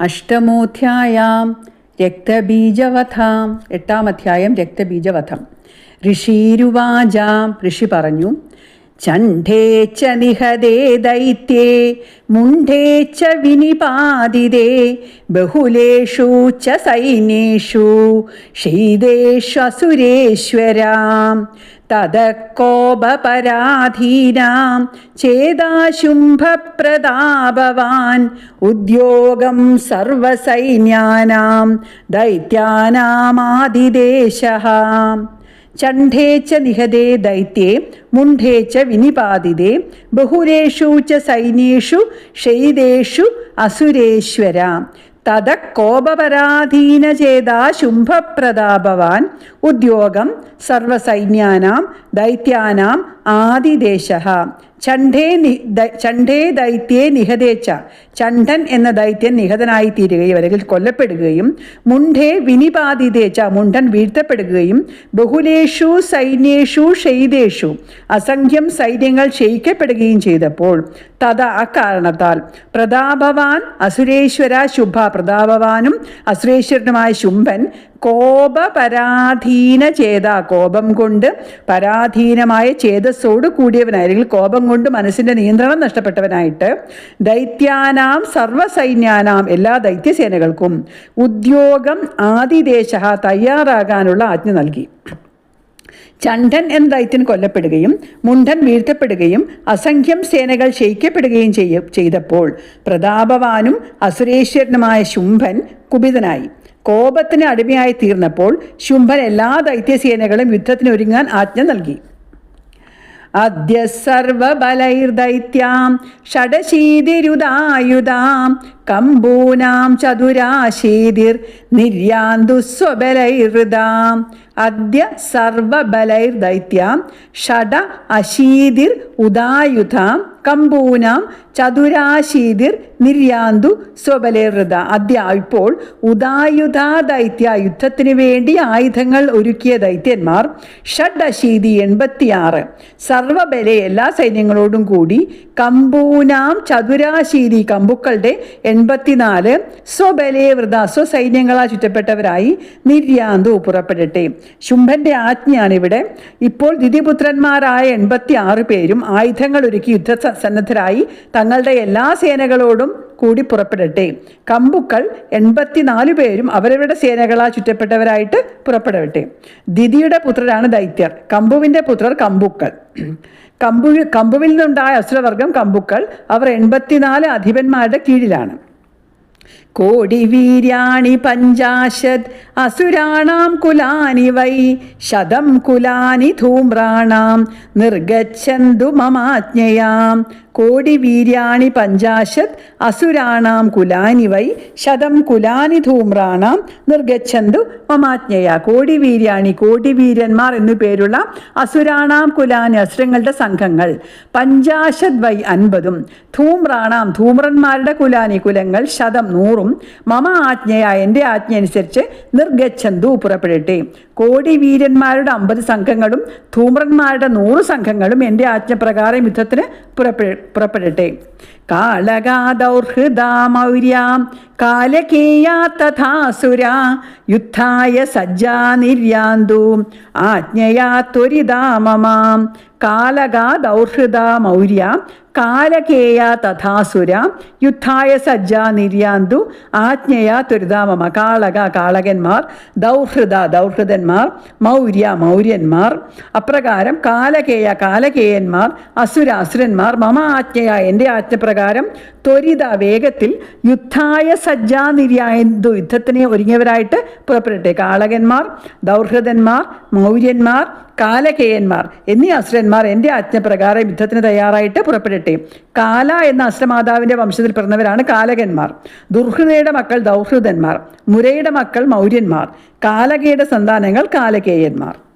അഷ്ടമോധ്യായാം രക്തബീജവധാം. എട്ടാം അധ്യായം രക്തബീജവധം. ഋഷീരുവാചാം ഋഷി പറഞ്ഞു ചണ്ഡേ ച നിഹതേ ദൈത്യേ മുണ്ഡേ ച വിനിപാതിതേ ബഹുലേഷു ച സൈന്യേഷു തതക്കോപപരാധീനാം ചേതാശുംഭപ്രതാപവാൻ ഉദ്യോഗം സർവസൈന്യാനാം ദൈത്യാനാമാതിദേശ. ചണ്ഡേ ച നിഹതേ ദൈത്യേ മുണ്ഡേ ച വിനിപാതിതേ ബഹുരേഷു ച സൈന്യേഷു ഷെയ്തേഷു അസുരേശ്വര. തത കോപപരാധീനചേതാ ശുംഭപ്രതാപവാൻ ഉദ്യോഗം സർവസൈന്യാനാം ദൈത്യാനാം ആദിദേശ. ചണ്ഡേ നി ചണ്ഡേ ദൈത്യേ നിഹതേച്ച ചണ്ഡൻ എന്ന ദൈത്യൻ നിഹതനായി തീരുകയും അല്ലെങ്കിൽ കൊല്ലപ്പെടുകയും മുണ്ടേ വിനിപാതിതേച്ച മുണ്ടൻ വീഴ്ത്തപ്പെടുകയും ബഹുലേഷു സൈന്യേഷു ഷെയ്തേഷു. അസംഖ്യം സൈന്യങ്ങൾ ക്ഷയിക്കപ്പെടുകയും ചെയ്തപ്പോൾ തഥ അക്കാരണത്താൽ പ്രതാപവാൻ അസുരേശ്വര ശുഭ. പ്രതാപവാനും അസുരേശ്വരനുമായ ശുംഭൻ കോപപരാധീന ചേത കോപം കൊണ്ട് പരാധീനമായ ചേതസ്സോട് കൂടിയവനായി അല്ലെങ്കിൽ കോപം കൊണ്ട് മനസ്സിന്റെ നിയന്ത്രണം നഷ്ടപ്പെട്ടവനായിട്ട് ദൈത്യാനാം സർവസൈന്യാനാം എല്ലാ ദൈത്യസേനകൾക്കും ഉദ്യോഗം ആദിദേശ തയ്യാറാകാനുള്ള ആജ്ഞ നൽകി. ചണ്ഡൻ എന്ന ദൈത്യൻ കൊല്ലപ്പെടുകയും മുണ്ഡൻ വീഴ്ത്തപ്പെടുകയും അസംഖ്യം സേനകൾ ക്ഷയിക്കപ്പെടുകയും ചെയ്യ ചെയ്തപ്പോൾ പ്രതാപവാനും അസുരേശ്വരനുമായ ശുംഭൻ കുപിതനായി. കോപത്തിന് അടിമയായി തീർന്നപ്പോൾ ശുംഭൻ എല്ലാ ദൈത്യസേനകളും യുദ്ധത്തിന് ഒരുങ്ങാൻ ആജ്ഞ നൽകി. അദ്യ സർവബലൈർദൈത്യാം ഷഡശീതിരുദായുധാം കമ്പൂനാം ചതുരാശീതിർ നിര്യാന്തു സ്വബലൈർഹൃതാം അദ്യ സർവബലൈർദൈത്യാം ഷഡ അശീതിർ ഉദായുധാം കമ്പൂനാം ചതുരാശീതിർ നിര്യാന്തു സ്വബലേഹൃത അദ്യ ഇപ്പോൾ ഉദായുധാ ദൈത്യ യുദ്ധത്തിന് വേണ്ടി ആയുധങ്ങൾ ഒരുക്കിയ ദൈത്യന്മാർ ഷഡ് അശീതി എൺപത്തിയാറ്. സർവബലെ എല്ലാ സൈന്യങ്ങളോടും കൂടി കമ്പൂനാം ചതുരാശീതി കമ്പുക്കളുടെ എൺപത്തിനാല് സ്വബലേ വൃത സ്വസൈന്യങ്ങളാൽ ചുറ്റപ്പെട്ടവരായി നിര്യാന്തു പുറപ്പെടട്ടെ. ശുംഭന്റെ ആജ്ഞയാണ് ഇവിടെ ഇപ്പോൾ ദിതിപുത്രന്മാരായ എൺപത്തി ആറ് പേരും ആയുധങ്ങൾ ഒരുക്കി യുദ്ധ സന്നദ്ധരായി തങ്ങളുടെ എല്ലാ സേനകളോടും കൂടി പുറപ്പെടട്ടെ. കമ്പുക്കൾ എൺപത്തിനാല് പേരും അവരവരുടെ സേനകളാൽ ചുറ്റപ്പെട്ടവരായിട്ട് പുറപ്പെടട്ടെ ദിതിയുടെ പുത്രരാണ് ദൈത്യർ. കമ്പുവിന്റെ പുത്രർ കമ്പുക്കൾ. കമ്പു കമ്പുവിൽ നിന്നുണ്ടായ അസുരവർഗം കമ്പുക്കൾ. അവർ എൺപത്തിനാല് അധിപന്മാരുടെ കീഴിലാണ്. കോടിവീര്യാണി പഞ്ചാശത്. അസുരാണാം കുലാനി വൈ. ശതം കുലാനി ധൂമ്രാണാം. നിർഗച്ഛന്തു മമാജ്ഞയാം. കോടിവീര്യാണി പഞ്ചാശത്. അസുരാണാം കുലാനി വൈ. ശതം കുലാനി ധൂമ്രാണാം. നിർഗച്ഛന്തു മമാജ്ഞയ. കോടിവീര്യാണി കോടിവീരന്മാർ എന്നു പേരുള്ള അസുരാണാം കുലാനി അസുരങ്ങളുടെ സംഘങ്ങൾ. പഞ്ചാശത് വൈ അൻപതും. ധൂമ്രാണാം ധൂമ്രന്മാരുടെ കുലാനി കുലങ്ങൾ ശതം നൂറും. മമ ആജ്ഞയ എന്റെ ആജ്ഞ അനുസരിച്ച് നിർഗച്ഛന്തു പുറപ്പെടട്ടെ. കോടി വീരന്മാരുടെ അമ്പത് സംഘങ്ങളും ധൂമ്രന്മാരുടെ നൂറ് സംഘങ്ങളും എന്റെ ആജ്ഞപ്രകാരം യുദ്ധത്തിന് പുറപ്പെ പുറപ്പെടട്ടെ. കാളകാദൗർഹൃദാമൗര്യാം കാലകേയാ തഥാസുരാ യുദ്ധായ സജ്ജാ നിര്യാന്തു ആജ്ഞയാ ത്വരിതാ മമാം കാലകാദൗർഹൃദാ മൗര്യ കാലകേയ തഥാസുര യുദ്ധായ സജ്ജ നിര്യാന്തു ആജ്ഞയാ ത്വരിതാമമ കാളക കാളകന്മാർ ദൗഹൃദ ദൗഹൃദന്മാർ മൗര്യ മൗര്യന്മാർ. അപ്രകാരം കാലകേയ കാലകേയന്മാർ അസുര മമ ആജ്ഞയ എന്റെ ആജ്ഞപ്രകാരം ത്വരിത വേഗത്തിൽ യുദ്ധായ സജ്ജാ നിര്യാന്തു യുദ്ധത്തിന് ഒരുങ്ങിയവരായിട്ട് പുറപ്പെടട്ടെ കാളകന്മാർ ദൗർഹൃതന്മാർ മൗര്യന്മാർ കാലകേയന്മാർ എന്നീ അസുരന്മാർ എന്റെ ആജ്ഞപ്രകാരം യുദ്ധത്തിന് തയ്യാറായിട്ട് പുറപ്പെടട്ടെ കാല എന്ന അസുരമാതാവിന്റെ വംശത്തിൽ പിറന്നവരാണ് കാലകന്മാർ. ദുർഹൃതയുടെ മക്കൾ ദൗഹൃദന്മാർ മുരയുടെ മക്കൾ മൗര്യന്മാർ. കാലകയുടെ സന്താനങ്ങൾ കാലകേയന്മാർ.